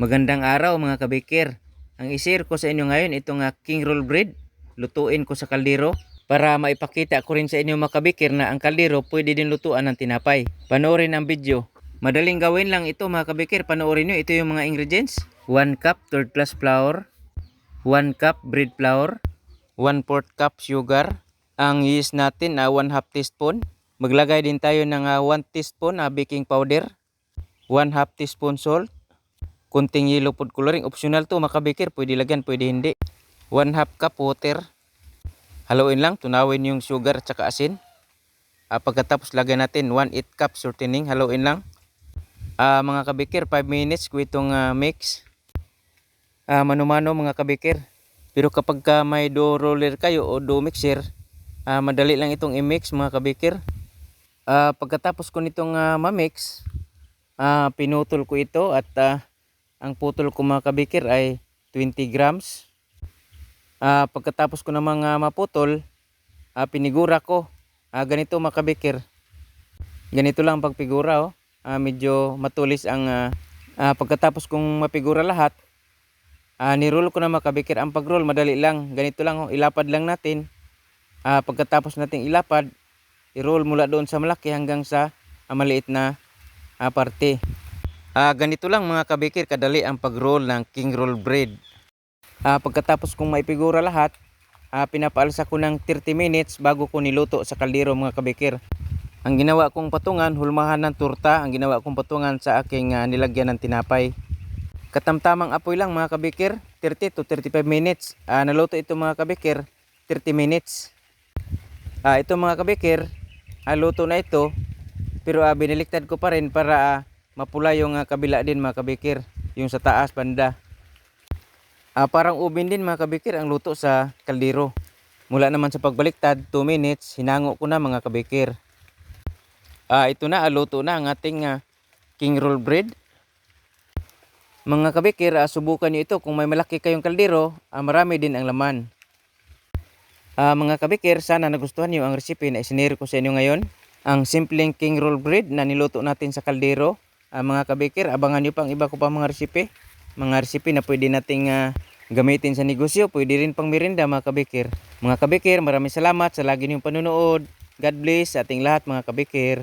Magandang araw mga kabikir. Ang isir ko sa inyo ngayon itong uh, king roll bread. Lutuin ko sa kaldero para maipakita ko rin sa inyo mga kabikir na ang kaldero pwede din lutuan ng tinapay. Panoorin ang video. Madaling gawin lang ito mga kabikir. Panoorin nyo. Ito yung mga ingredients. 1 cup third class flour. 1 cup bread flour. 1 4 cup sugar. Ang yeast natin na 1 half teaspoon. Maglagay din tayo ng 1 teaspoon na baking powder. 1 half teaspoon salt kunting yellow food coloring. Optional to makabikir. Pwede lagyan, pwede hindi. 1 half cup water. Haluin lang. Tunawin yung sugar at saka asin. Ah, pagkatapos lagyan natin 1 8 cup shortening. Haluin lang. Ah, mga kabikir, 5 minutes ko itong ah, mix. Ah, mano-mano mga kabikir. Pero kapag ka may dough roller kayo o dough mixer, ah, madali lang itong i-mix mga kabikir. Ah, pagkatapos ko nitong ah, ma-mix, ah, pinutol ko ito at ah, ang putol ko mga kabikir ay 20 grams. Ah, pagkatapos ko namang ah, maputol, ah, pinigura ko. Ah, ganito mga kabikir. Ganito lang ang pagpigura oh. Ah, medyo matulis ang ah, ah, pagkatapos kong mapigura lahat. Ah, niroll ko na mga kabikir. Ang pag-roll madali lang. Ganito lang oh. Ilapad lang natin. Ah, pagkatapos nating ilapad, i-roll mula doon sa malaki hanggang sa ah, maliit na ah, parte. Ah, ganito lang mga kabikir, kadali ang pag-roll ng king roll bread. Ah, pagkatapos kong maipigura lahat, ah, pinapaalsa ko ng 30 minutes bago ko niluto sa kaldero mga kabikir. Ang ginawa kong patungan, hulmahan ng turta, ang ginawa kong patungan sa aking ah, nilagyan ng tinapay. Katamtamang apoy lang mga kabikir, 30 to 35 minutes. Ah, naluto ito mga kabikir, 30 minutes. Ah, ito mga kabikir, ah, luto na ito, pero ah, biniliktad ko pa rin para ah, mapula yung ah, kabila din mga kabikir, yung sa taas banda. Ah, parang ubin din mga kabikir ang luto sa kaldero. Mula naman sa pagbaliktad, 2 minutes, hinango ko na mga kabikir. Ah, ito na, ah, luto na ang ating ah, king roll bread. Mga kabikir, ah, subukan nyo ito kung may malaki kayong kaldero, ah, marami din ang laman. Ah, mga kabikir, sana nagustuhan nyo ang recipe na isinare ko sa inyo ngayon. Ang simpleng king roll bread na niluto natin sa kaldero. Ah, mga kabikir, abangan nyo pang iba ko pa mga recipe. Mga recipe na pwede nating ah, gamitin sa negosyo, pwede rin pang merinda mga kabikir. Mga kabikir, maraming salamat sa lagi niyong panunood. God bless sa ating lahat mga kabikir.